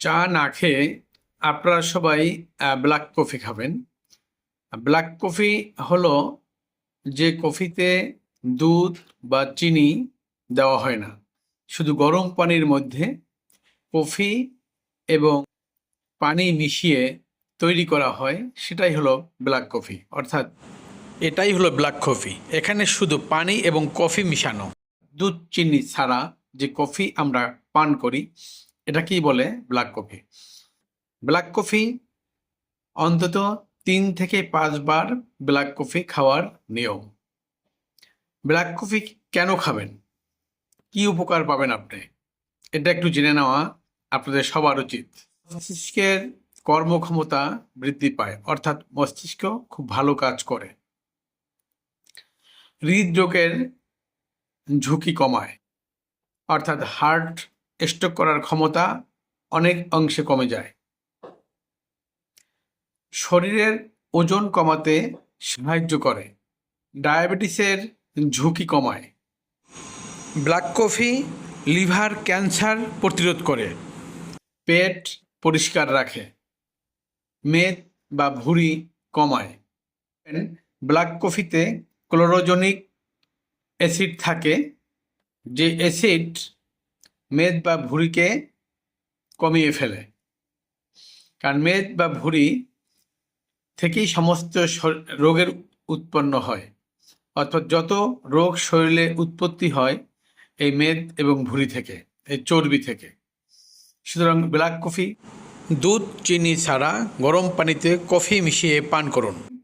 চা না খেয়ে আপনারা সবাই ব্ল্যাক কফি খাবেন। ব্ল্যাক কফি হলো যে কফিতে দুধ বা চিনি দেওয়া হয় না। শুধু গরম পানির মধ্যে কফি এবং পানি মিশিয়ে তৈরি করা হয়, সেটাই হলো ব্ল্যাক কফি অর্থাৎ এটাই হলো ব্ল্যাক কফি এখানে শুধু পানি এবং কফি মিশানো। দুধ চিনি ছাড়া যে কফি আমরা পান করি এটাকেই বলে? ব্ল্যাক কফি ব্ল্যাক কফি অন্তত তিন থেকে পাঁচবার ব্ল্যাক কফি খাওয়ার নিয়ম। ব্ল্যাক কফি কেন খাবেন? কি উপকার পাবেন আপনি? এটা একটু জেনে নেওয়া আপনাদের সবার উচিত। মস্তিষ্কের কর্মক্ষমতা বৃদ্ধি পায়, অর্থাৎ মস্তিষ্ক খুব ভালো কাজ করে। হৃদরোগের ঝুঁকি কমায়, অর্থাৎ হার্ট স্ট্রোক করার ক্ষমতা অনেক অংশে কমে যায়। শরীরের ওজন কমাতে সাহায্য করে। ডায়াবেটিসের ঝুঁকি কমায়। ব্ল্যাক কফি, লিভার ক্যান্সার প্রতিরোধ করে। পেট পরিষ্কার রাখে। মেদ বা ভুঁড়ি কমায়। ব্ল্যাক কফিতে ক্লোরোজনিক অ্যাসিড থাকে। যে অ্যাসিড মেদ বা ভুঁড়িকে কমিয়ে ফেলে। কারণ মেদ বা ভুঁড়ি থেকেই সমস্ত রোগের উৎপন্ন হয়। অর্থাৎ যত রোগ শরীরে উৎপত্তি হয়, এই মেদ এবং ভুঁড়ি থেকে, এই চর্বি থেকে। সুতরাং ব্ল্যাক কফি, দুধ, চিনি ছাড়া গরম পানিতে কফি মিশিয়ে পান করুন।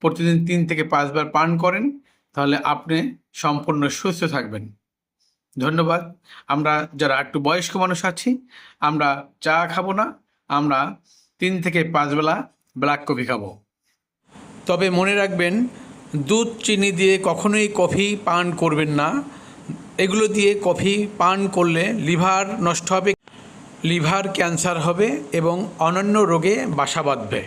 প্রতিদিন তিন থেকে পাঁচবার পান করেন, তাহলে আপনি সম্পূর্ণ সুস্থ থাকবেন। ধন্যবাদ। আমরা যারা একটু বয়স্ক মানুষ আছি, আমরা চা খাব না, আমরা তিন থেকে পাঁচ বেলা ব্ল্যাক কফি খাব। তবে মনে রাখবেন, দুধ, চিনি দিয়ে কখনোই কফি পান করবেন না। এগুলো দিয়ে কফি পান করলে লিভার নষ্ট হবে, লিভার ক্যান্সার হবে এবং অন্যান্য রোগে বাসা বাঁধবে।